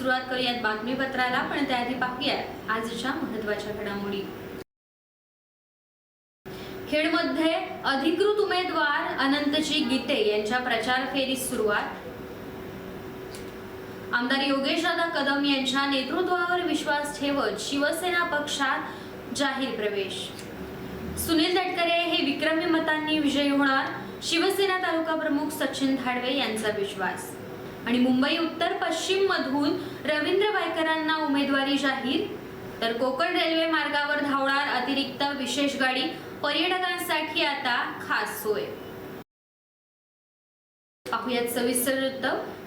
सुरुवात करूयात बातमीपत्राला पण त्याआधी पाहूयात आजच्या महत्त्वाच्या घडामोडी. खेडमध्ये अधिकृत उमेदवार अनंतजी गीते यांच्या प्रचार फेरीस सुरुवात. आमदार योगेश दादा कदम यांच्या नेतृत्वावर विश्वास ठेवत शिवसेना पक्षात जाहीर प्रवेश. सुनील तटकरे हे विक्रमी मतांनी विजयी होणार शिवसेना तालुका प्रमुख सचिन धाडवे यांचा विश्वास. आणि मुंबई उत्तर पश्चिम मधून रवींद्र वायकरांना उमेदवारी जाहीर. तर कोकण रेल्वे मार्गावर धावणार अतिरिक्त विशेष गाडी पर्यटकांसाठी आता खास सोय. पाहुयात सविस्तर वृत्त.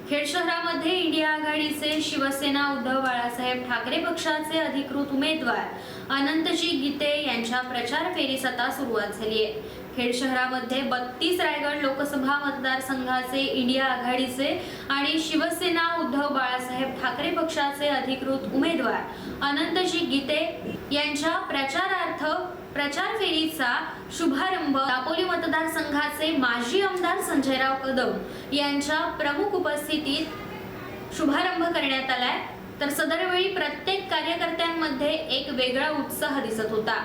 खेड शहरामध्ये इंडिया आघाडीचे शिवसेना उद्धव बाळासाहेब ठाकरे पक्षाचे अधिकृत उमेदवार अनंतजी गीते यांच्या प्रचार फेरीस आता सुरुवात झाली आहे. खेड शहरामध्ये बत्तीस रायगड लोकसभा मतदारसंघाचे इंडिया आघाडीचे आणि शिवसेना उद्धव बाळासाहेब ठाकरे पक्षाचे अधिकृत उमेदवार अनंतजी गीते यांच्या प्रचारार्थ प्रचार फेरीचा शुभारंभ दापोली मतदारसंघाचे माजी आमदार संजयराव कदम यांच्या प्रमुख उपस्थितीत शुभारंभ करण्यात आलाय. तर सदरवेळी प्रत्येक कार्यकर्त्यांमध्ये एक वेगळा उत्साह दिसत होता.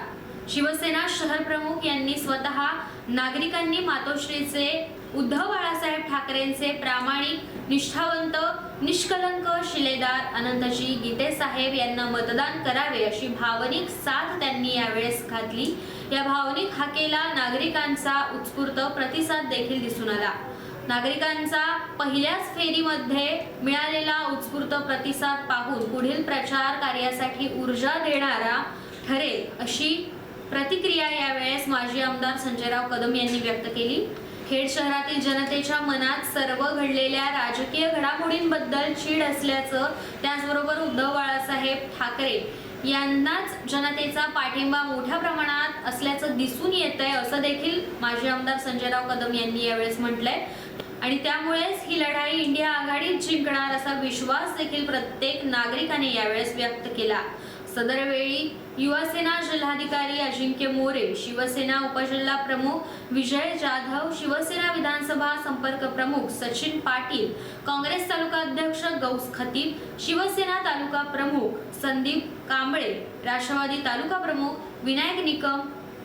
शिवसेना शहर प्रमुख यांनी स्वतः नागरिकांनी मातोश्रीचे उद्धव बाळासाहेब ठाकरेंचे प्रामाणिक निष्ठावंत निष्कलंक शिलेदार अनंतजी गीते साहेब यांना मतदान करावे अशी भावनिक साथ त्यांनी यावेळेस घातली. या भावनिक हाकेला नागरिकांचा उत्स्फूर्त प्रतिसाद देखील दिसून आला. नागरिकांचा पहिल्याच फेरीमध्ये मिळालेला उत्स्फूर्त प्रतिसाद पाहून पुढील प्रचार कार्यासाठी ऊर्जा देणारा ठरेल अशी प्रतिक्रिया यावेळेस माजी आमदार संजयराव कदम यांनी व्यक्त केली. खेड शहरातील जनतेच्या मनात सर्व घडलेल्या राजकीय घडामोडींबद्दल चीड असल्याचं त्याचबरोबर उद्धव बाळासाहेब ठाकरे यांनाच जनतेचा पाठिंबा मोठ्या प्रमाणात असल्याचं दिसून येत आहे असं देखील माजी आमदार संजयराव कदम यांनी यावेळेस म्हटलंय. आणि त्यामुळेच ही लढाई इंडिया आघाडीत जिंकणार असा विश्वास देखील प्रत्येक नागरिकाने यावेळेस व्यक्त केला. सदरवेळी युवासेना जिल्हाधिकारी अजिंक्य मोरे शिवसेना उपजिल्हा प्रमुख विजय जाधव शिवसेना विधानसभा संपर्क प्रमुख सचिन पाटील काँग्रेस तालुका अध्यक्ष गौस खतीब शिवसेना तालुका प्रमुख संदीप कांबळे राष्ट्रवादी तालुका प्रमुख विनायक निकम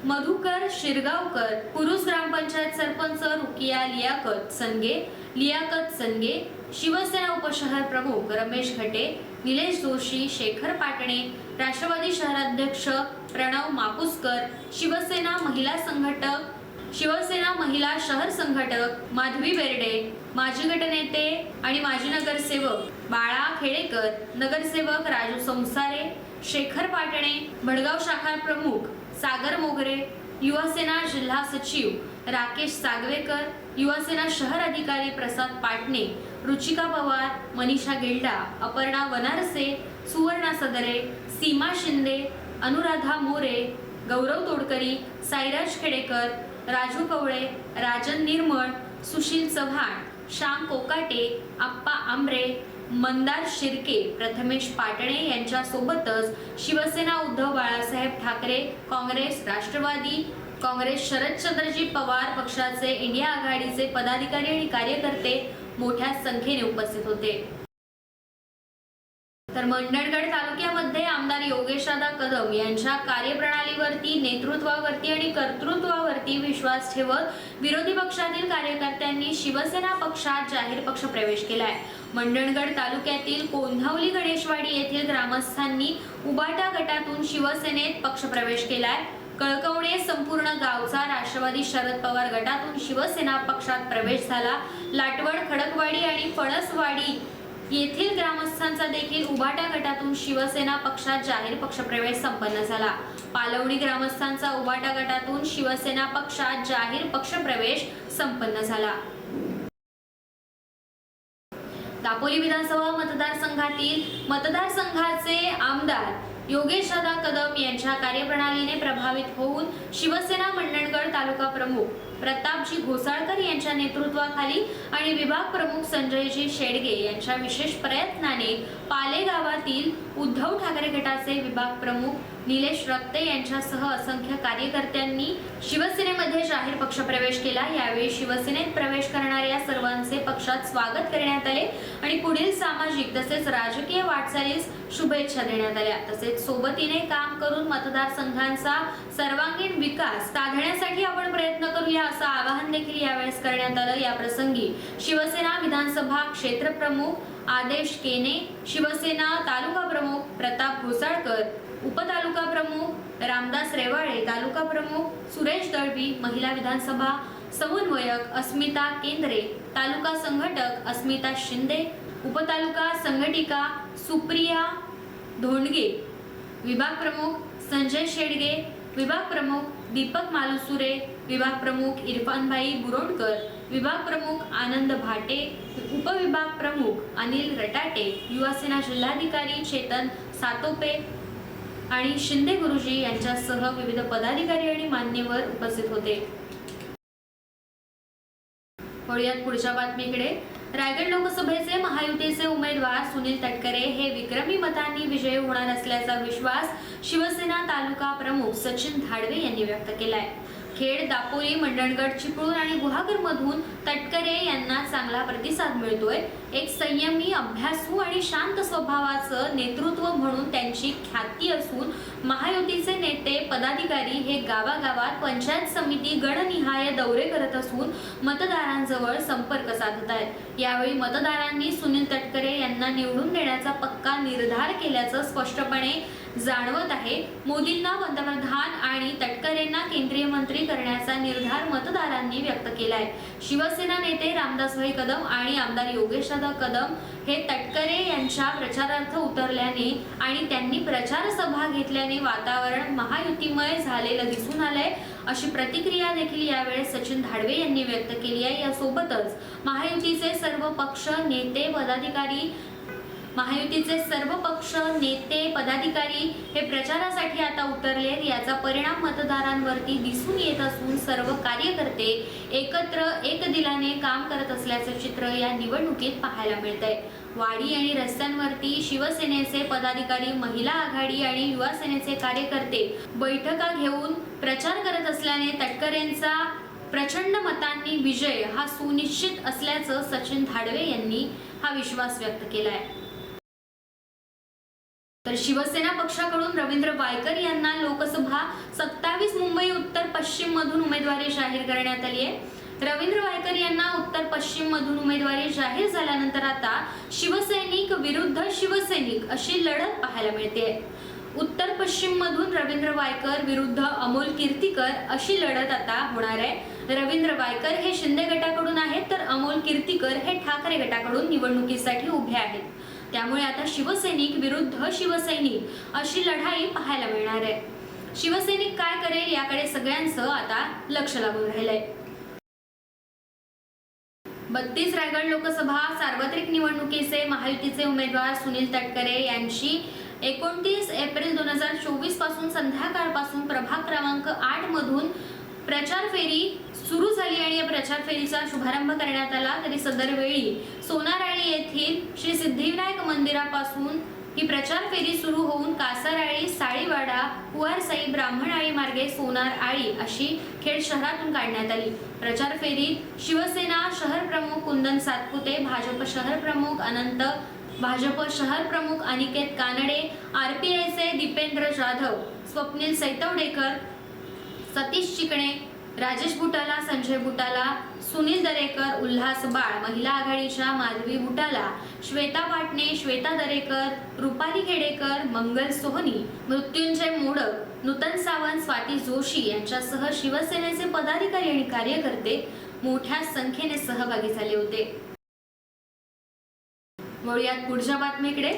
मधुकर शिरगावकर पुरुष ग्रामपंचायत सरपंच रुकिया लियाकत संगे लियाकत संगे शिवसेना उपशहर प्रमुख रमेश घटे निलेश जोशी शेखर पाटणे राष्ट्रवादी शहराध्यक्ष प्रणव मापुसकर शिवसेना महिला संघटक शिवसेना महिला शहर संघटक माधवी बेर्डे माजी गटनेते आणि माजी नगरसेवक बाळा खेडेकर नगरसेवक राजू संसारे शेखर पाटणे भडगाव शाखा प्रमुख सागर मोगरे युवासेना जिल्हा सचिव राकेश सागवेकर युवासेना शहर अधिकारी प्रसाद पाटणे रुचिका पवार मनीषा गिल्डा अपर्णा वनारसे सुवर्णा सदरे सीमा शिंदे अनुराधा मोरे गौरव तोडकरी साईराज खेडेकर राजू कवळे राजन निर्मळ सुशील चव्हाण श्याम कोकाटे आप्पा आंबरे मंदार शिर्के प्रथमेश पाटणे यांच्यासोबतच शिवसेना उद्धव बाळासाहेब ठाकरे काँग्रेस राष्ट्रवादी काँग्रेस शरदचंद्रजी पवार पक्षाचे इंडिया आघाडीचे पदाधिकारी आणि कार्यकर्ते मोठ्या संख्येने उपस्थित होते. तर मंडणगड तालुक्यामध्ये आमदार योगेशदादा कदम यांच्या कार्यप्रणालीवरती नेतृत्वावरती आणि कर्तृत्वावरती विश्वास ठेवत विरोधी पक्षातील कार्यकर्त्यांनी शिवसेना पक्षात जाहीर पक्ष प्रवेश केला आहे मंडणगड तालुक्यातील कोंधावली गणेशवाडी येथील ग्रामस्थांनी उबाटा गटातून शिवसेनेत पक्षप्रवेश केलाय. कळकवणे संपूर्ण गावचा राष्ट्रवादी शरद पवार गटातून शिवसेना पक्षात प्रवेश झाला. लाटवड खडकवाडी आणि फणसवाडी येथील ग्रामस्थांचा देखील उभाटा गटातून शिवसेना पक्षात जाहीर पक्षप्रवेश संपन्न झाला. पालवणी ग्रामस्थांचा उभाटा गटातून शिवसेना पक्षात जाहीर पक्षप्रवेश संपन्न झाला. दापोली विधानसभा मतदारसंघातील मतदारसंघाचे आमदार योगेश दादा कदम यांच्या कार्यप्रणालीने प्रभावित होऊन शिवसेना मंडणगड तालुका प्रमुख प्रतापजी घोसाळकर यांच्या नेतृत्वाखाली आणि विभाग प्रमुख संजयजी शेडगे यांच्या विशेष प्रयत्नाने पाले गावातील उद्धव ठाकरे गटाचे विभाग प्रमुख निलेश रक्ते यांच्यासह असंख्य कार्यकर्त्यांनी शिवसेनेमध्ये जाहीर पक्षप्रवेश केला. यावेळी शिवसेनेत प्रवेश करणाऱ्या सर्वांचे पक्षात स्वागत करण्यात आले आणि पुढील सामाजिक तसेच राजकीय वाटचालीस शुभेच्छा देण्यात आल्या. तसेच सोबतीने काम करून मतदारसंघांचा सर्वांगीण विकास साधण्यासाठी आपण प्रयत्न करूया. असं आवाहन देखील यावेळेस करण्यात आलं. या प्रसंगी शिवसेना विधानसभा क्षेत्र प्रमुख आदेश केने शिवसेना तालुका प्रमुख प्रताप घोसाळकर उपतालुका प्रमुख रामदास रेवाळे तालुका प्रमुख सुरेश दळवी महिला विधानसभा समन्वयक अस्मिता केंद्रे तालुका संघटक अस्मिता शिंदे उपतालुका संघटिका सुप्रिया धोंडगे विभाग प्रमुख संजय शेडगे विभाग प्रमुख दीपक मालुसुरे विभाग प्रमुख इरफानभाई बुरोडकर विभाग प्रमुख आनंद भाटे उपविभाग प्रमुख अनिल रटाटे युवासेना जिल्हाधिकारी चेतन सातोपे आणि शिंदे गुरुजी यांच्यासह विविध पदाधिकारी आणि मान्यवर उपस्थित होते. पुढच्या बातमीकडे. रायगड लोकसभेचे महायुतीचे उमेदवार सुनील तटकरे हे विक्रमी मतांनी विजयी होणार असल्याचा विश्वास शिवसेना तालुका प्रमुख सचिन धाडवे यांनी व्यक्त केलाय. खेड दापोली मंडणगड चिपळूण आणि गुहागरमधून तटकरे यांना चांगला प्रतिसाद मिळतोय. एक संयमी अभ्यासू आणि शांत स्वभावाचं नेतृत्व म्हणून त्यांची ख्याती असून महायुतीचे नेते पदाधिकारी हे गावागावात पंचायत समिती गणनिहाय दौरे करत असून मतदारांजवळ संपर्क साधत आहेत यावेळी मतदारांनी सुनील तटकरे यांना निवडून देण्याचा पक्का निर्धार केल्याचं स्पष्टपणे जाणवत आहे. मोदींना पंतप्रधान आणि तटकरेंना केंद्रीय मंत्री करण्याचा निर्धार मतदारांनी व्यक्त केलाय. शिवसेना नेते रामदासभाई कदम आणि आमदार योगेशदादा कदम हे तटकरे यांच्या प्रचारार्थ उतरल्याने आणि त्यांनी प्रचार सभा घेतल्याने वातावरण महायुतीमय झालेलं दिसून आलंय. अशी प्रतिक्रिया देखील यावेळेस सचिन धाडवे यांनी व्यक्त केली आहे. यासोबतच महायुतीचे सर्व पक्ष नेते पदाधिकारी महायुतीचे सर्व पक्ष नेते पदाधिकारी हे प्रचारासाठी आता उतरले याचा परिणाम मतदारांवरती दिसून येत असून सर्व कार्यकर्ते एकत्र एक दिलाने काम करत असल्याचं चित्र या निवडणुकीत पाहायला मिळत आहे वाडी आणि रस्त्यांवरती शिवसेनेचे पदाधिकारी महिला आघाडी आणि युवा सेनेचे कार्यकर्ते बैठका घेऊन प्रचार करत असल्याने तटकरेंचा प्रचंड मतांनी विजय हा सुनिश्चित असल्याचं सचिन धाडवे यांनी हा विश्वास व्यक्त केला आहे तर शिवसेना पक्षाकडून रवींद्र वायकर यांना लोकसभा सत्तावीस मुंबई उत्तर पश्चिम मधून उमेदवारी जाहीर करण्यात आली आहे. रवींद्र वायकर यांना उत्तर पश्चिम मधून उमेदवारी जाहीर झाल्यानंतर आता शिवसैनिक विरुद्ध शिवसैनिक अशी लढत पाहायला मिळते. उत्तर पश्चिम मधून रवींद्र वायकर विरुद्ध अमोल कीर्तीकर अशी लढत आता होणार आहे. रवींद्र वायकर हे शिंदे गटाकडून आहेत तर अमोल कीर्तीकर हे ठाकरे गटाकडून निवडणुकीसाठी उभे आहेत. त्यामुळे आता शिवसैनिक विरुद्ध शिवसैनिक अशी लढाई पाहायला मिळणार आहे. शिवसैनिक काय करेल याकडे सगळ्यांचं आता लक्ष लागून राहिलंय. बत्तीस रायगड लोकसभा सार्वत्रिक निवडणुकीचे महायुतीचे उमेदवार सुनील तटकरे यांची एकोणतीस एप्रिल दोन हजार चोवीसपासून संध्याकाळपासून प्रभाग क्रमांक आठ मधून प्रचार फेरी सुरू झाली आणि या प्रचार फेरीचा शुभारंभ करण्यात आला. तरी सदर वेळी सोनाराळी येथील श्री सिद्धिविनायक मंदिरापासून ही प्रचार फेरी सुरू होऊन कासाराळी साळीवाडा कुवारसाई ब्राह्मणाळी मार्गे सोनार आळी अशी खेड शहरातून काढण्यात आली. प्रचार फेरीत शिवसेना शहर प्रमुख कुंदन सातपुते भाजप शहर प्रमुख अनंत भाजप शहर प्रमुख अनिकेत कानडे आरपीआयचे दीपेंद्र जाधव स्वप्नील सैतवडेकर सतीश चिकणे राजेश बुटाला संजय बुटाला सुनील दरेकर उल्हास बाळ महिला आघाडीच्या माधवी बुटाला श्वेता पाटणे श्वेता दरेकर रुपाली खेडेकर मंगल सोहनी मृत्युंजय मोडक नूतन सावंत स्वाती जोशी यांच्यासह शिवसेनेचे पदाधिकारी आणि कार्यकर्ते मोठ्या संख्येने सहभागी झाले होते. वळूयात पुढच्या बातमीकडे.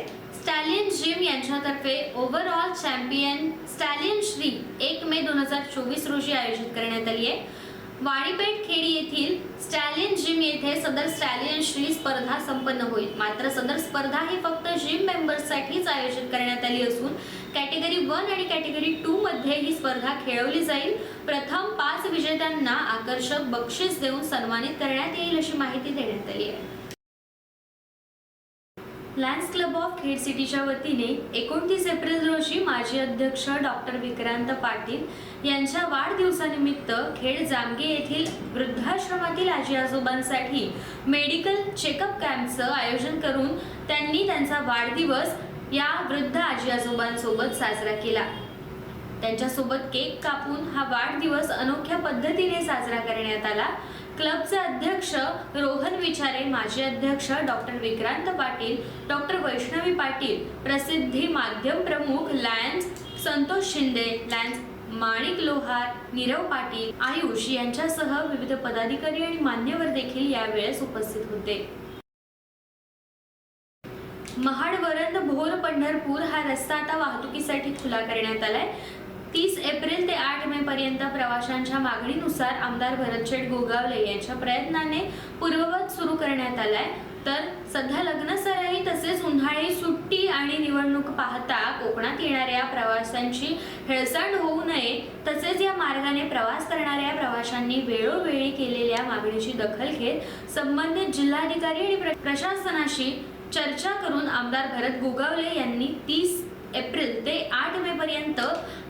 स्टॅलियन जिम यांच्यातर्फे ओव्हरऑल चॅम्पियन स्टॅलियन श्री एक मे दोन हजार चोवीस रोजी आयोजित करण्यात आली आहे. वाणीपेठ खेडी येथील स्टॅलियन जिम येथे सदर स्टॅलियन श्री स्पर्धा संपन्न होईल. मात्र सदर स्पर्धा ही फक्त जिम मेंबर्ससाठीच आयोजित करण्यात आली असून कॅटेगरी वन आणि कॅटेगरी टू मध्ये ही स्पर्धा खेळवली जाईल. प्रथम पाच विजेत्यांना आकर्षक बक्षीस देऊन सन्मानित करण्यात येईल अशी माहिती देण्यात आली आहे. लायन्स क्लब ऑफ खेड सिटीच्या वतीने एकोणतीस एप्रिल रोजी माजी अध्यक्ष डॉक्टर विक्रांत पाटील यांच्या वाढदिवसानिमित्त खेड जामगे येथील वृद्धाश्रमातील आजी आजोबांसाठी मेडिकल चेकअप कॅम्पचं आयोजन करून त्यांनी त्यांचा वाढदिवस या वृद्ध आजी आजोबांसोबत साजरा केला. त्यांच्यासोबत केक कापून हा वाढदिवस अनोख्या पद्धतीने साजरा करण्यात आला. क्लबचे अध्यक्ष रोहन विचारे माजी अध्यक्ष डॉक्टर विक्रांत पाटील डॉक्टर वैष्णवी पाटील प्रसिद्धी माध्यम प्रमुख लायन्स संतोष शिंदे लायन्स माणिक लोहार नीरव पाटील आयुष यांच्यासह विविध पदाधिकारी आणि मान्यवर देखील यावेळेस उपस्थित होते. महाड वरंद भोर पंढरपूर हा रस्ता आता वाहतुकीसाठी खुला करण्यात आलाय. तीस एप्रिल ते आठ मे पर्यंत प्रवाशांच्या मागणीनुसार आमदार भरतशेठ गोगावले यांच्या प्रयत्नाने पूर्ववत सुरू करण्यात आलाय. तर सध्या लग्न सराई तसेच उन्हाळी सुट्टी आणि निवडणूक पाहता कोकणात येणाऱ्या प्रवाशांची हेळसांड होऊ नये तसेच या मार्गाने प्रवास करणाऱ्या प्रवाशांनी वेळोवेळी केलेल्या मागणीची दखल घेत संबंधित जिल्हाधिकारी आणि प्र- प्रशासनाशी चर्चा करून आमदार भरत गोगावले यांनी तीस एप्रिल ते आठ मे पर्यंत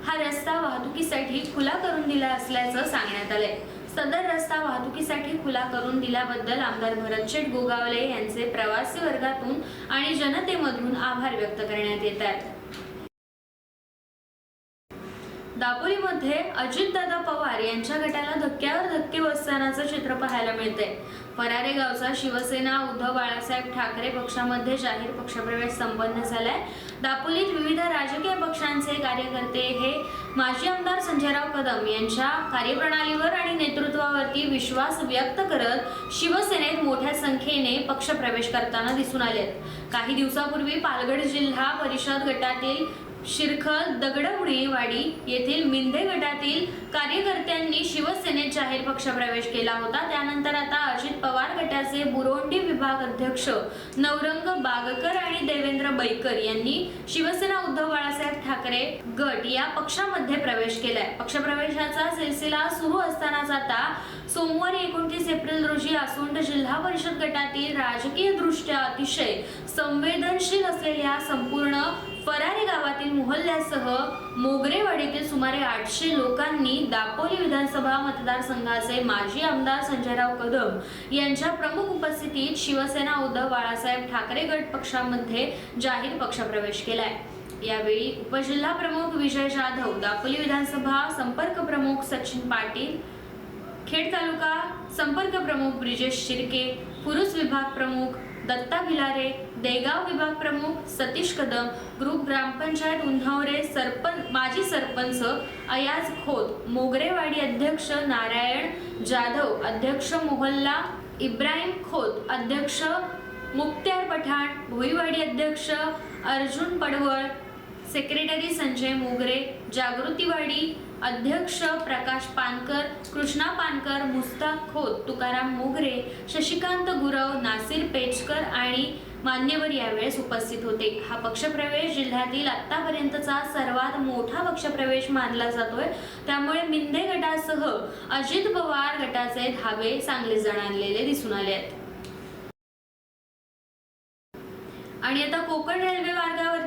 हा रस्ता वाहतुकीसाठी खुला करून दिला असल्याचं सांगण्यात आलंय. सदर रस्ता वाहतुकीसाठी खुला करून दिल्याबद्दल आमदार भरतशेठ गोगावले यांचे प्रवासी वर्गातून आणि जनतेमधून आभार व्यक्त करण्यात येत आहेत. दापोलीमध्ये अजितदादा पवार यांच्या गटाला धक्क्यावर धक्के बसतानाचं चित्र पाहायला मिळते फरारे गावचा शिवसेना उद्धव बाळासाहेब ठाकरे पक्षामध्ये जाहीर पक्षप्रवेश संपन्न झालाय. दापोलीत विविध राजकीय पक्षांचे कार्यकर्ते हे माजी आमदार संजयराव कदम यांच्या कार्यप्रणालीवर आणि नेतृत्वावरती विश्वास व्यक्त करत शिवसेनेत मोठ्या संख्येने पक्षप्रवेश करताना दिसून आले काही दिवसापूर्वी पालघर जिल्हा परिषद गटातील शिरखल दगडमुळेवाडी येथील मिंदे गटातील कार्यकर्त्यांनी शिवसेनेत जाहीर पक्षप्रवेश केला होता. त्यानंतर आता अजित पवार गटाचे बुरोंडी विभाग अध्यक्ष नवरंग बागकर आणि देवेंद्र बैकर यांनी शिवसेना उद्धव बाळासाहेब ठाकरे गट या पक्षामध्ये प्रवेश केलाय. पक्षप्रवेशाचा सिलसिला सुरू असतानाच आता सोमवारी एकोणतीस एप्रिल रोजी आसोंड जिल्हा परिषद गटातील राजकीय दृष्ट्या अतिशय संवेदनशील असलेल्या संपूर्ण फरारी गावातील मोहल्ल्यासह मोगरेवाडीतील सुमारे आठशे लोकांनी दापोली विधानसभा मतदारसंघाचे माजी आमदार संजयराव कदम यांच्या प्रमुख उपस्थितीत शिवसेना उद्धव बाळासाहेब ठाकरे गट पक्षामध्ये जाहीर पक्षप्रवेश केलाय. यावेळी उपजिल्हा प्रमुख विजय जाधव दापोली विधानसभा संपर्क प्रमुख सचिन पाटील खेड तालुका संपर्क प्रमुख ब्रिजेश शिर्के पुरुष विभाग प्रमुख दत्ता भिलारे देगाव विभाग प्रमुख सतीश कदम ग्रुप ग्रामपंचायत उन्हावरे सरपंच माजी सरपंच अयाज खोत मोगरेवाडी अध्यक्ष नारायण जाधव अध्यक्ष मोहल्ला इब्राहिम खोत अध्यक्ष मुक्त्यार पठाण भोईवाडी अध्यक्ष अर्जुन पडवळ सेक्रेटरी संजय मोगरे जागृतीवाडी अध्यक्ष प्रकाश पानकर कृष्णा पानकर मुस्ताक खोत तुकाराम मोगरे शशिकांत गुरव नासिर पेचकर आणि मान्यवर यावेळेस उपस्थित होते. हा पक्षप्रवेश जिल्ह्यातील आत्तापर्यंतचा सर्वात मोठा पक्षप्रवेश मानला जातोय. त्यामुळे मिंदे गटासह अजित पवार गटाचे धावे चांगले जण आणलेले दिसून आले आहेत. आणि आता कोकण रेल्वे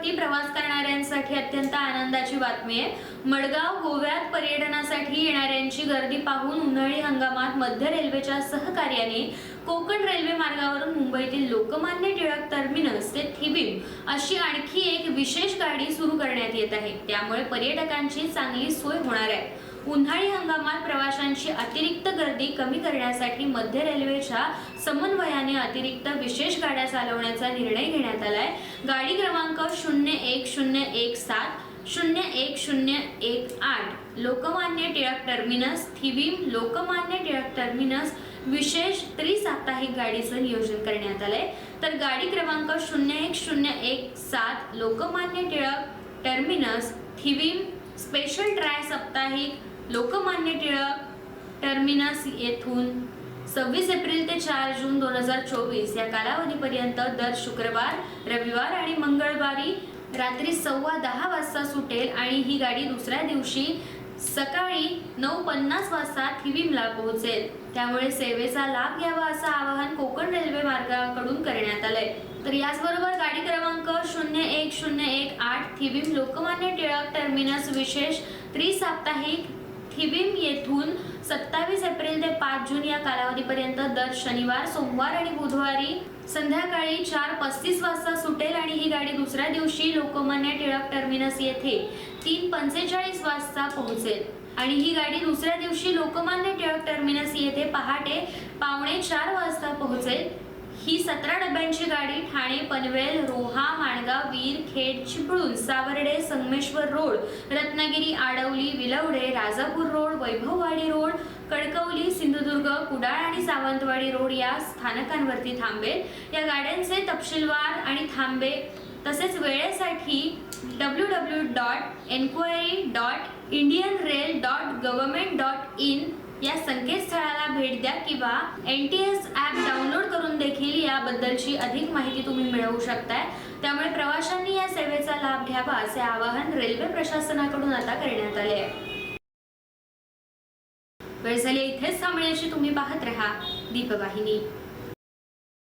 मार्गावरती प्रवास करणाऱ्यांसाठी अत्यंत आनंदाची बातमी आहे. मडगाव गोव्यात पर्यटनासाठी येणाऱ्यांची गर्दी पाहून उन्हाळी हंगामात मध्य रेल्वेच्या सहकार्याने कोकण रेल्वे मार्गावरून मुंबईतील लोकमान्य टिळक टर्मिनस ते थिबीम अशी आणखी एक विशेष गाडी सुरू करण्यात येत आहे. त्यामुळे पर्यटकांची चांगली सोय होणार आहे. उन्हाळी हंगामात प्रवाशांची अतिरिक्त गर्दी कमी करण्यासाठी मध्य रेल्वेच्या समन्वयाने अतिरिक्त विशेष गाड्या चालवण्याचा निर्णय घेण्यात आलाय. गाडी क्रमांक शून्य एक शून्य एक सात शून्य एक शून्य एक आठ लोकमान्य टिळक टर्मिनस थिवीम लोकमान्य टिळक टर्मिनस विशेष त्रिसाप्ताहिक गाडीचं नियोजन करण्यात आलंय. तर गाडी क्रमांक शून्य एक शून्य एक सात लोकमान्य टिळक टर्मिनस थिवीम स्पेशल ट्राय साप्ताहिक लोकमान्य टिळक टर्मिनस येथून सव्वीस एप्रिल ते चार जून दोन हजार चोवीस या कालावधीपर्यंत दर शुक्रवार रविवार आणि मंगळवारी रात्री सव्वा दहा वाजता सुटेल आणि ही गाडी दुसऱ्या दिवशी सकाळी नऊ पन्नास वाजता थिवीमला पोहोचेल. त्यामुळे सेवेचा लाभ घ्यावा असं आवाहन कोकण रेल्वे मार्गाकडून करण्यात आलंय. तर याचबरोबर गाडी क्रमांक शून्य एक शून्य एक आठ थिवीम लोकमान्य टिळक टर्मिनस विशेष त्रिसाप्ताहिक थिबिम येथून सत्तावीस एप्रिल ते पाच जून या कालावधीपर्यंत दर शनिवार सोमवार आणि बुधवारी संध्याकाळी चार पस्तीस वाजता सुटेल आणि ही गाडी दुसऱ्या दिवशी लोकमान्य टिळक टर्मिनस येथे तीन पंचेचाळीस वाजता पोहोचेल. आणि ही गाडी दुसऱ्या दिवशी लोकमान्य टिळक टर्मिनस येथे पहाटे पावणे चार वाजता पोहोचेल. ही सतरा डब्यांची गाडी Thane Panvel Roha Mangaon Veer Khed Chiplun Savarde Sangameshwar road Ratnagiri Adavali Vilavade Rajapur road Vaibhavwadi road Kankavli Sindhudurg Kudal आणि सावंतवाडी रोड या स्थानकांवरती थांबेल. या गाड्यांचे तपशीलवार आणि थांबे. तसेच वेळेसाठी W W dot enquiry dot Indian rail dot government dot in या संकेतस्थळाला भेट द्या किंवा N T S app download करून देखील याबद्दलची अधिक माहिती तुम्ही मिळवू शकताय. त्यामुळे प्रवाशांनी या सेवेचा लाभ घ्यावा असे आवाहन रेल्वे प्रशासनाकडून आता करण्यात आले आहे. वेळ झाली इथेच थांबण्याची. तुम्ही पाहत राहा दीपवाहिनी.